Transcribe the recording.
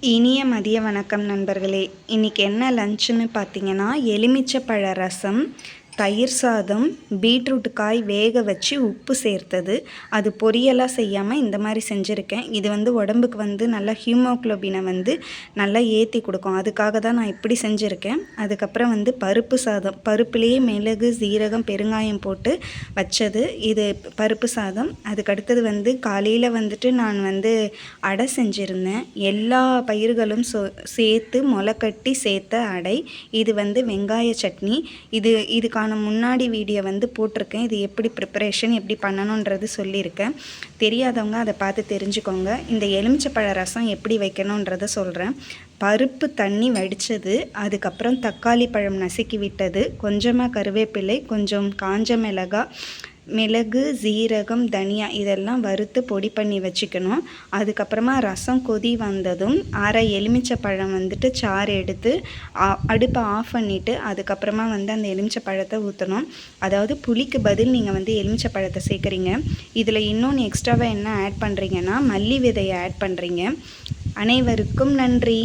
இனிய மதிய வணக்கம் நண்பர்களே. இன்றைக்கி என்ன லஞ்சுன்னு பார்த்தீங்கன்னா எலுமிச்சப்பழ ரசம் தயிர் சாதம் பீட்ரூட் காய் வேக வச்சு உப்பு சேர்த்தது. அது பொரியலாக செய்யாமல் இந்த மாதிரி செஞ்சுருக்கேன். இது வந்து உடம்புக்கு வந்து நல்லா ஹியூமோக்ளோபினை வந்து நல்லா ஏற்றி கொடுக்கும். அதுக்காக தான் நான் இப்படி செஞ்சுருக்கேன். அதுக்கப்புறம் வந்து பருப்பு சாதம் பருப்புலேயே மிளகு சீரகம் பெருங்காயம் போட்டு வச்சது. இது பருப்பு சாதம். அதுக்கடுத்தது வந்து காலையில் வந்துட்டு நான் வந்து அடை செஞ்சுருந்தேன். எல்லா பயிர்களும் சோ சேர்த்து முளைக்கட்டி சேர்த்த அடை. இது வந்து வெங்காய சட்னி. இது இதுக்கான முன்னாடி வீடியோ வந்து போட்டிருக்கேன். இது எப்படி ப்ரிப்பரேஷன் எப்படி பண்ணணுன்றது சொல்லியிருக்கேன். தெரியாதவங்க அதை பார்த்து தெரிஞ்சுக்கோங்க. இந்த எலுமிச்சப்பழ ரசம் எப்படி வைக்கணுன்றதை சொல்கிறேன் பருப்பு தண்ணி வடித்தது அதுக்கப்புறம் தக்காளி பழம் நசுக்கி விட்டது கொஞ்சமாக கருவேப்பிலை கொஞ்சம் காஞ்ச மிளகாய் மிளகு ஜீரகம் தனியா இதெல்லாம் வறுத்து பொடி பண்ணி வச்சுக்கணும். அதுக்கப்புறமா ரசம் கொதி வந்ததும் அரை எலுமிச்சை பழம் வந்துட்டு சாறு எடுத்து அடுப்பை ஆஃப் பண்ணிவிட்டு அதுக்கப்புறமா வந்து அந்த எலுமிச்சை பழத்தை ஊற்றணும் அதாவது புளிக்கு பதில் நீங்கள் வந்து எலுமிச்சை பழத்தை சேர்க்குறீங்க. இதில் இன்னொன்று எக்ஸ்ட்ராவாக என்ன ஆட் பண்ணுறீங்கன்னா மல்லி விதையை ஆட் பண்ணுறீங்க அனைவருக்கும் நன்றி.